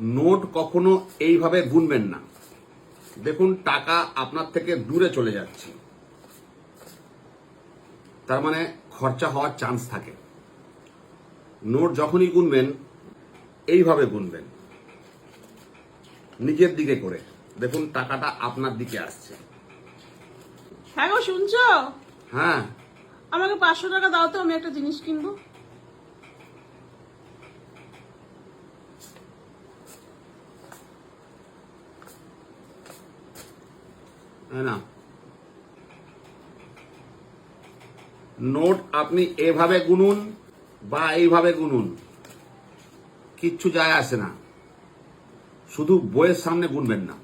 Note কখনো এইভাবে গুনবেন না। দেখুন টাকা আপনার থেকে দূরে চলে যাচ্ছে। তার মানে খরচা হওয়ার চান্স থাকে। নোট যখনই গুনবেন এইভাবে গুনবেন নিজের দিকে করে। দেখুন টাকাটা আপনার দিকে আসছে। হ্যাঁ গো শুনছো? হ্যাঁ। আমাকে পাঁচশো টাকা দাও তো আমি একটা জিনিস কিনবো। হ্যাঁ না নোট আপনি এভাবে গুনুন বা এইভাবে গুনুন। কিচ্ছু যায় আসে না। শুধু বইয়ের সামনে গুনবেন না।